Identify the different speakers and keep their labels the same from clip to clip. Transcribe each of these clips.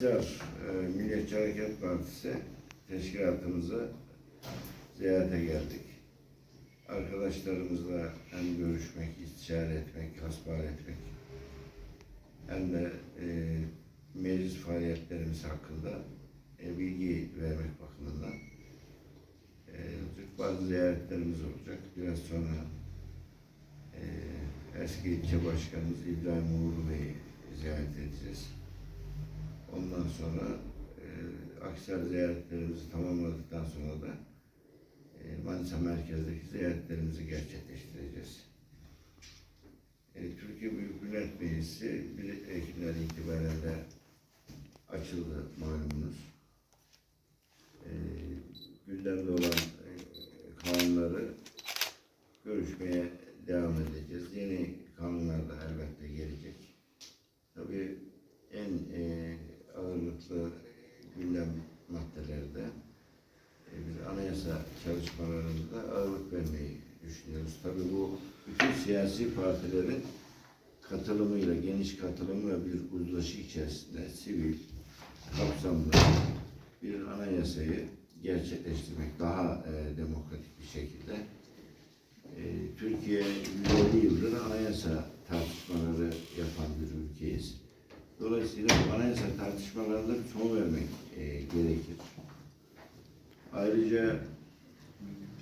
Speaker 1: Bizler e, Milliyetçi Hareket Partisi teşkilatımıza ziyarete geldik. Arkadaşlarımızla hem görüşmek, istişare etmek, hasbihal etmek hem de e, meclis faaliyetlerimiz hakkında e, bilgi vermek bakımından e, bazı ziyaretlerimiz olacak. Biraz sonra e, eski ilçe başkanımız İbrahim Uğurlu Bey'i ziyaret edeceğiz. Sonra e, Aksar ziyaretlerimizi tamamladıktan sonra da e, Manisa merkezdeki ziyaretlerimizi gerçekleştireceğiz. E, Türkiye Büyük Millet Meclisi 1 Ekim'den itibaren de açıldı malumunuz. E, gündemde olan e, kanunları görüşmeye devam edeceğiz. Yeni kanunlar da elbette gelecek. Tabii en e, ağırlıklı gündem maddeleri de e, biz anayasa çalışmalarında ağırlık vermeyi düşünüyoruz. Tabii bu bütün siyasi partilerin katılımıyla, geniş katılımla bir uzlaşı içerisinde sivil, kapsamlı bir anayasayı gerçekleştirmek daha e, demokratik bir şekilde. E, Türkiye 150 yıldır anayasa tartışmaları yapan bir ülkeyiz. Dolayısıyla anayasa tartışmalarına bir son vermek e, gerekir. Ayrıca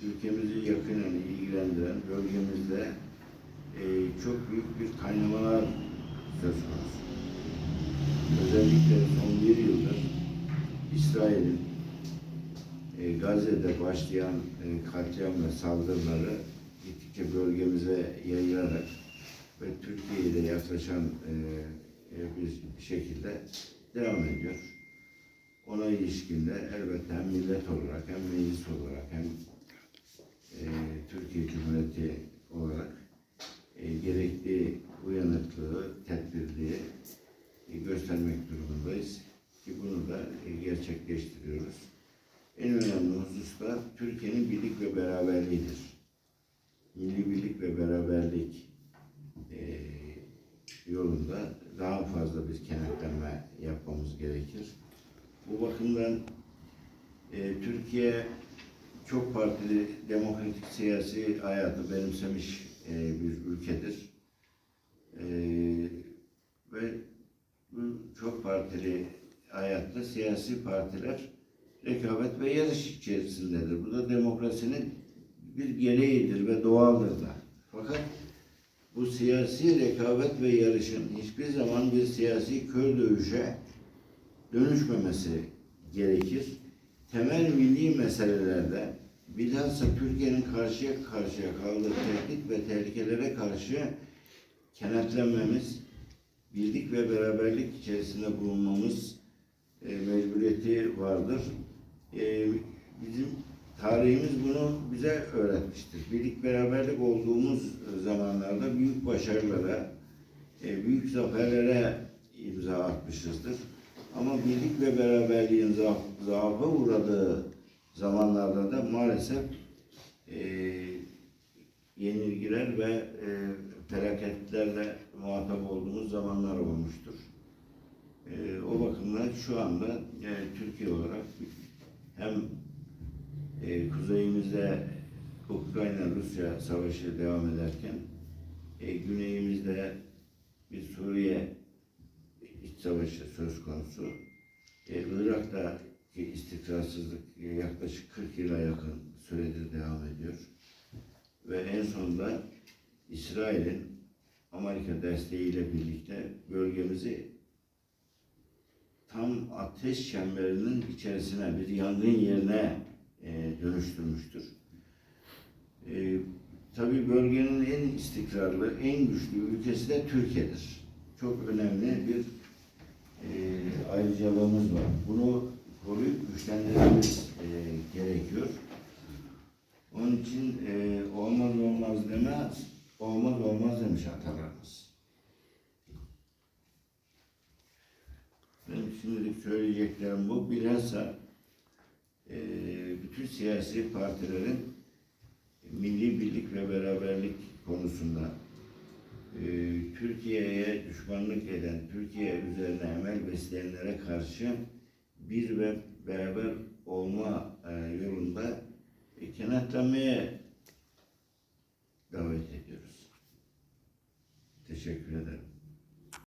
Speaker 1: ülkemizi yakinen ilgilendiren bölgemizde e, çok büyük bir kaynamalar söz konusu. Özellikle son bir yıldır İsrail'in e, Gazze'de başlayan e, katliam ve saldırıları gittikçe bölgemize yayılarak ve Türkiye'ye de yaklaşan e, bir şekilde devam ediyor. Ona ilişkin de elbette hem millet olarak hem meclis olarak hem e, Türkiye Cumhuriyeti olarak e, gerekli uyanıklığı, tedbirliği e, göstermek durumundayız. Ki bunu da e, gerçekleştiriyoruz. En önemli husus da Türkiye'nin birlik ve beraberliğidir. Milli birlik ve beraberlik e, yolunda daha fazla bir kenetlenme yapmamız gerekir. Bu bakımdan e, Türkiye çok partili demokratik siyasi hayatı benimsemiş e, bir ülkedir. E, ve bu çok partili hayatta siyasi partiler rekabet ve yarış içerisindedir. Bu da demokrasinin bir gereğidir ve doğaldır da. Fakat bu siyasi rekabet ve yarışın hiçbir zaman bir siyasi kör dövüşe dönüşmemesi gerekir. Temel milli meselelerde bilhassa Türkiye'nin karşıya karşıya kaldığı tehdit ve tehlikelere karşı kenetlenmemiz, birlik ve beraberlik içerisinde bulunmamız e, mecburiyeti vardır. E, bizim tarihimiz bunu bize öğretmiştir. Birlik beraberlik olduğumuz zamanlarda büyük başarılara, e, büyük zaferlere imza atmışızdır. Ama birlik ve beraberliğin zaaf, zaafa uğradığı zamanlarda da maalesef e, yenilgiler ve e, felaketlerle muhatap olduğumuz zamanlar olmuştur. E, o bakımdan şu anda e, Türkiye olarak hem e, kuzeyimizde Ukrayna-Rusya savaşı devam ederken e, güneyimizde bir Suriye iç savaşı söz konusu. E, Irak'ta istikrarsızlık yaklaşık 40 yıla yakın süredir devam ediyor. Ve en sonunda İsrail'in Amerika desteğiyle birlikte bölgemizi tam ateş çemberinin içerisine bir yangın yerine e, dönüştürmüştür. E, tabii bölgenin en istikrarlı, en güçlü ülkesi de Türkiye'dir. Çok önemli bir e, ayrıcalığımız var. Bunu koruyup güçlendirmemiz e, gerekiyor. Onun için e, olmaz olmaz demez, olmaz olmaz demiş atalarımız. Benim şimdilik söyleyeceklerim bu. Bilhassa siyasi partilerin milli birlik ve beraberlik konusunda e, Türkiye'ye düşmanlık eden, Türkiye üzerine emel besleyenlere karşı bir ve beraber olma e, yolunda e, kenetlenmeye davet ediyoruz. Teşekkür ederim.